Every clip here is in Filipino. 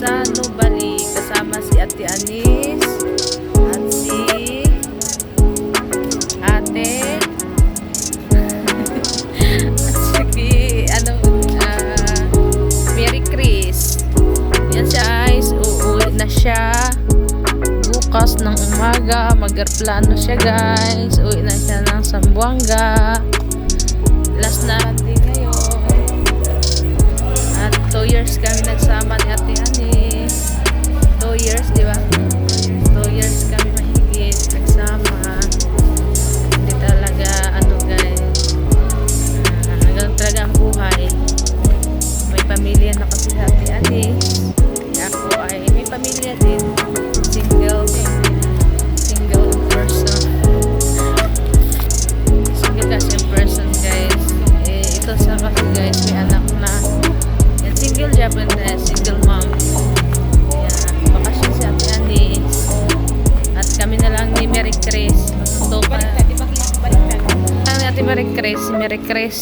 sa Nubali kasama si Ate Anis? At si Ate? At si ano ah, uh, Mary Chris. Yan siya guys. Uuwi na siya. Bukas ng umaga magarplano siya guys. Uwi na siya ng Sambuanga last na natin ngayon. At 2 years kami nagsama ni Ate Anis. motiva. Two years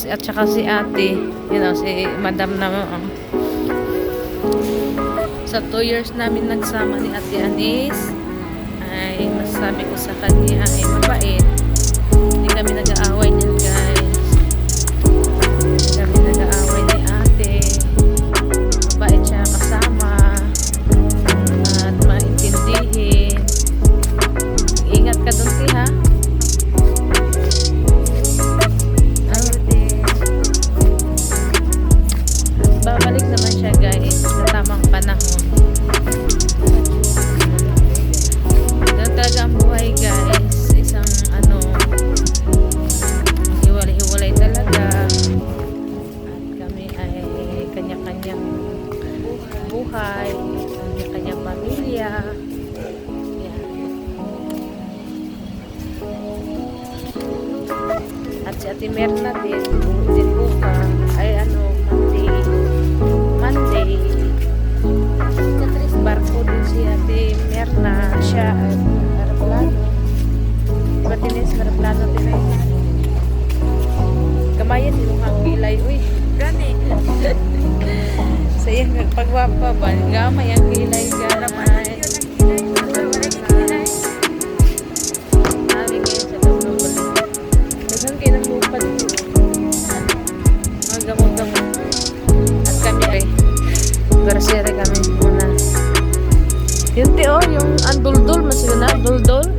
at saka si ate, you know, si madam na um, sa 2 years namin nagsama ni ate Anis ay masasabi ko sa kanya ay mabait. Hindi kami nag-aaway niyan guys. balay. Uy, gani. so yan, pagwapa ba? Gamay ang kilay, garamay. Pero sere kami muna. Yung teo, yung andul-dul, mas yun na, andul-dul.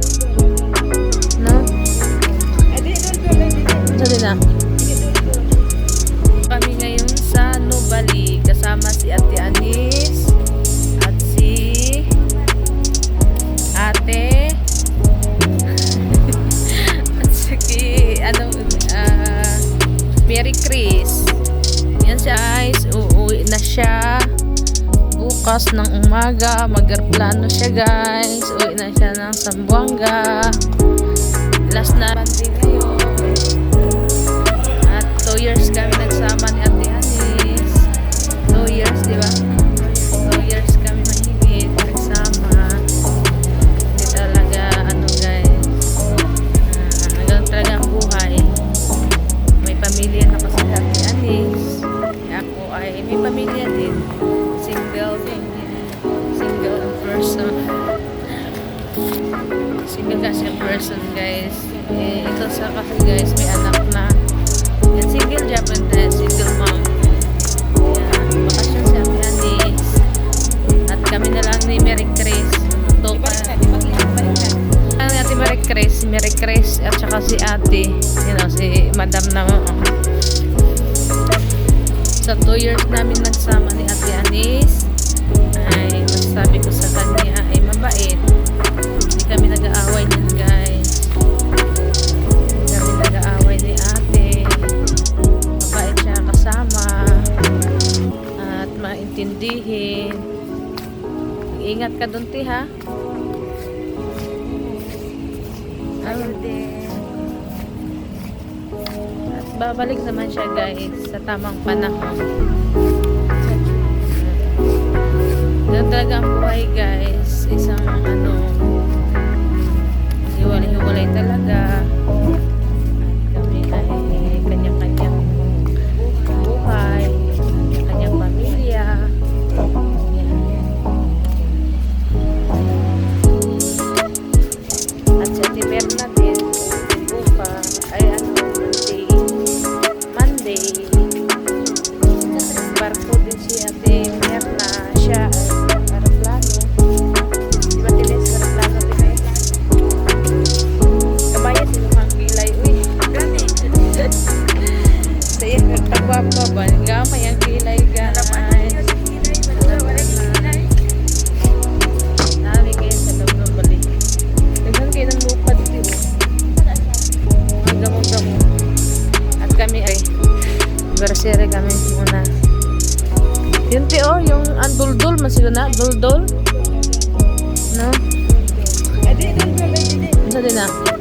alas ng umaga, mag-aeroplano siya guys. Uwi na siya ng Sambuanga. Last na din ngayon. At 2 years kami nagsama ni Ate Hanis. 2 years, di ba? Babalik naman siya guys sa tamang panahon. Doon talaga ang buhay guys. Isang ano, Ayan, gamay ang kilay, guys. Nami kayo sa loob ng balik. Tignan kayo ng lupa At kami ay bersere kami muna. Yung teo, yung anduldol, man na, duldol. No? Adi, duldol, adi, adi. Ano din na?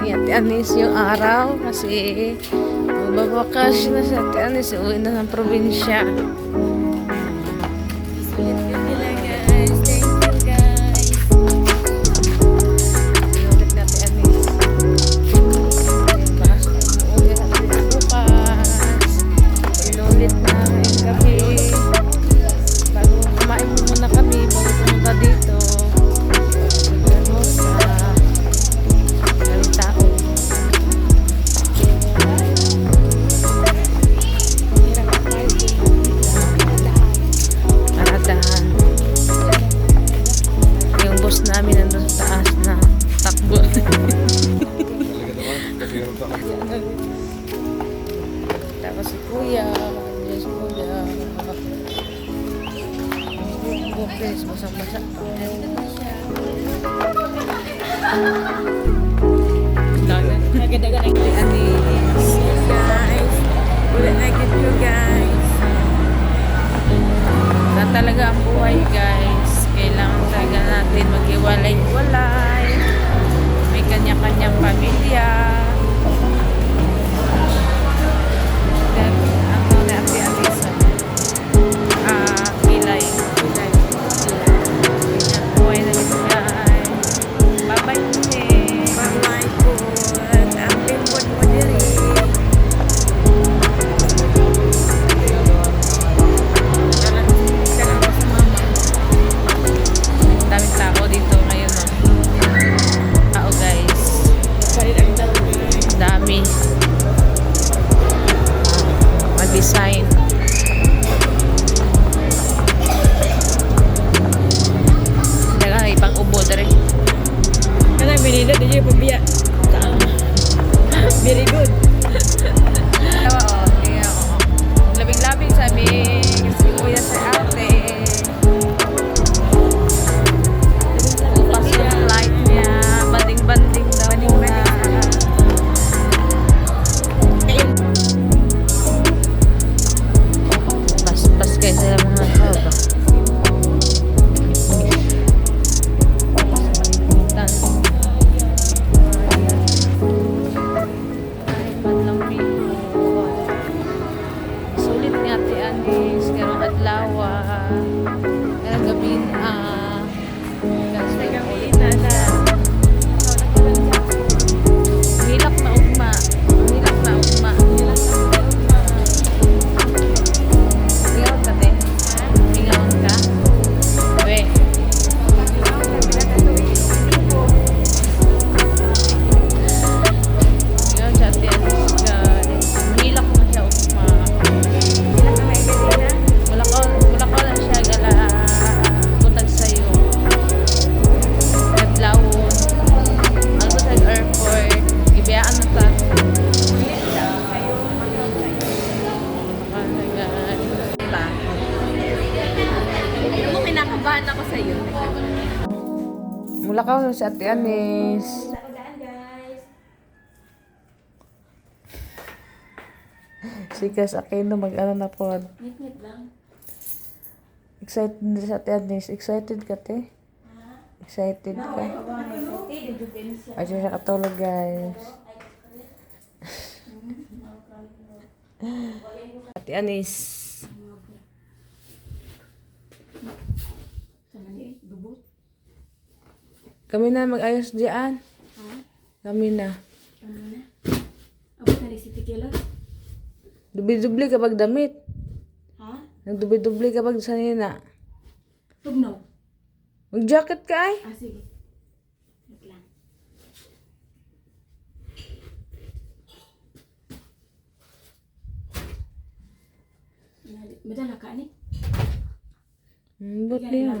ni Ate Anis yung araw kasi magbabakasyon na si Ate Anis uwi na ng probinsya. guys, basang-basa. Ani, guys. Ulit na get you guys. Sa talaga ang buhay guys. Kailangan talaga natin maghiwalay-walay. May kanya-kanyang pamilya. Ka sa Ate Anis. Sige, sa akin na mag-ano na po. Excited na sa Ate Anis. Excited ka, te? Excited ka? Ay, siya siya katulog, guys. Ate Anis. Kami na mag-ayos diyan. Kami na. Abot na rin si Tikila. Dubli-dubli kapag damit. Ha? Nagdubli-dubli kapag sanina. Tugnaw. Mag-jacket ka ay. Ah, sige. Madala ka ni? Hmm, ba't niya?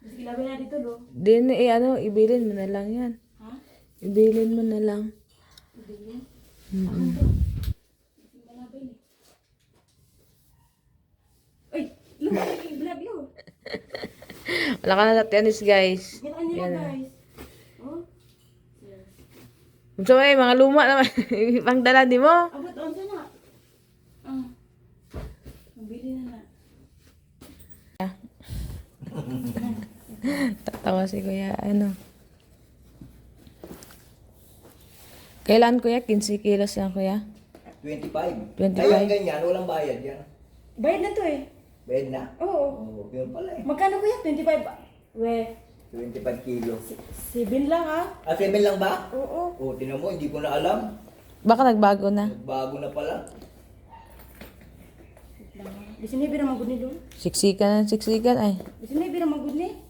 Ilabi na dito. Lo. Di na, eh, ano, ibilin mo na lang yan. Ha? Ibilin mo na lang. Hindi malabi ni. Uy! Lo, vlog lo. Wala ka na sa tennis, guys. Yan nila, Yan. guys. Oh. So, eh, mga luma naman. Pang dala di mo. Abot, on sa na. Ah. Mabili na na. Tatawa si kuya, ano. Kailan kuya? 15 kilos yan kuya? 25. 25. Ayun, ganyan. Walang bayad yan. Bayad na to eh. Bayad na. Oo. Oo, yun pala eh. Magkano kuya? 25 ba? We, 25 kilo. 7 lang ah. Ah, 7 lang ba? Oo. Oo, tinan mo, hindi ko na alam. Baka nagbago na. Bago na pala. Di sini bira magud ni doon. Siksikan, siksikan ay. Di sini bira magud ni.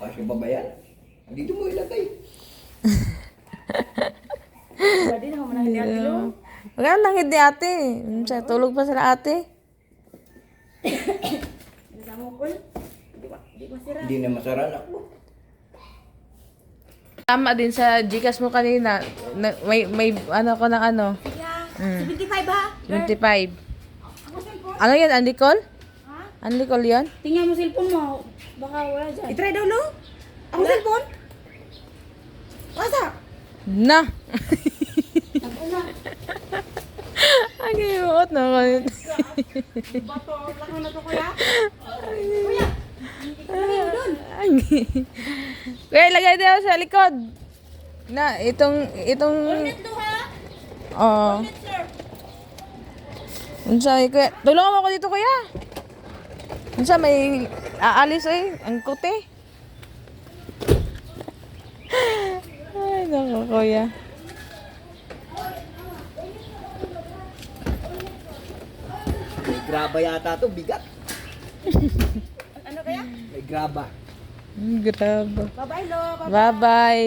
Kasi ba ba yan? Dito mo ilagay. Pwede na mo na hindi ati lo. Wala lang hindi ate. Sa tulog pa sila ate. Di sa mo kol. Di ba di ba sira. Hindi na masaran ako. Tama din sa Gcash mo kanina. Na, may, may ano ko ng ano. Yeah. 75 ha? 25. Ako cellphone. Ano yan? Andy call? Ha? Andy call yan? Tingnan mo cellphone mo. Baka wala dyan. I-try daw lo. Ako cellphone. Wasa. Na! Ako na. Ang gimuot na ako. Bato, laki na to kuya. Kuya. Doon. Ang Kuya, ilagay ako sa likod. Na, itong, itong... Ito ha? Oo. Sir. Unsa, kuya. Tulungan mo ako dito, kuya. Unsa, may aalis eh. Ang kuti. Ay, naku, kuya. May graba yata to, bigat. Ano kaya? May graba. Grabe. Bye-bye lo. Bye-bye.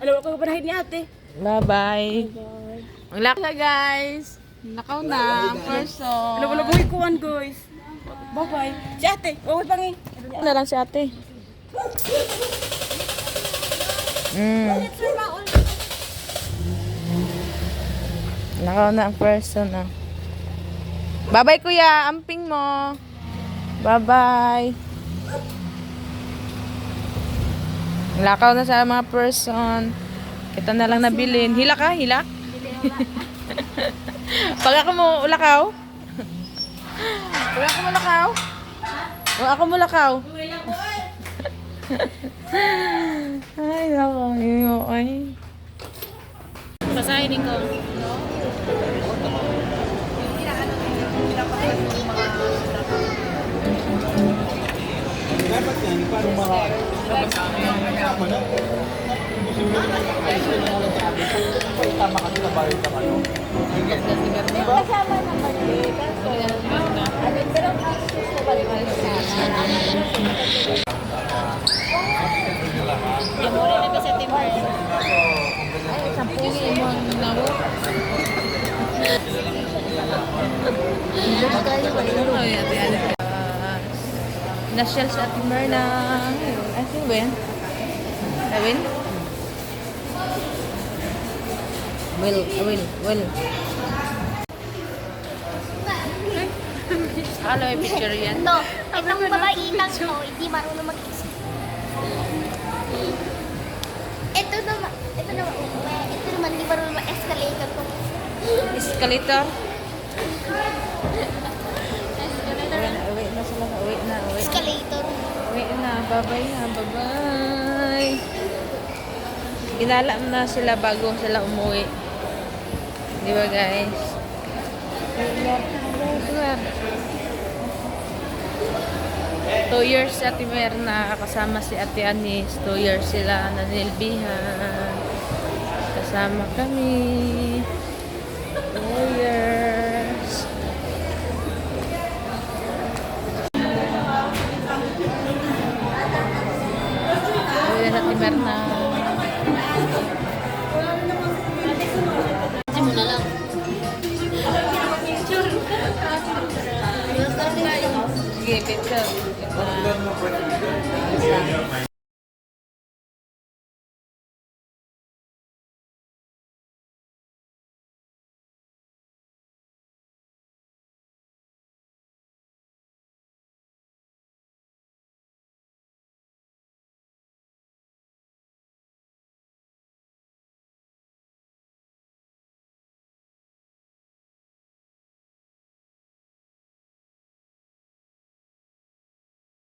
Alam ko panahid ni ate. Bye-bye. Ang laki na, guys. Nakaw na, ang person. Alam wala buhay kuwan guys. Bye-bye. Si ate. Huwag pangin. Ano na lang si ate. Mm. Nakaw na ang person ah. Bye-bye kuya, amping mo. Bye-bye. Lakaw na sa mga person. Kita na lang nabilin. Hila ka? Hila? Pag ako mo lakaw? Wala ako mulakaw. Wala ako mulakaw. Ay, nako. Ay. Pasahin ko. Dapat yan, parang mga... Tama kasi na bayo ka ano. Kasama naman eh. Kaso, Amore na ba sa timber? Ay, sampungin mo ang ate. Nasyal sa Merna. Ay, sino ba yan? Awin? Will, Will, Will. Ano may picture yan? No, itong babaitang to, hindi marunong mag-isip. Ito naman, ito naman, ito naman, hindi marunong mag-escalator to. Escalator? Escalator, Uwi na, na sila. Uwi na, uwi na. escalator. Uwi na, bye-bye na, bye-bye. Inalam na sila bago sila umuwi. Di ba guys? Two years si Ate Merna, kasama si Ate Anis. Two years sila nanilbihan. Kasama kami. Two years. Uwi na picture.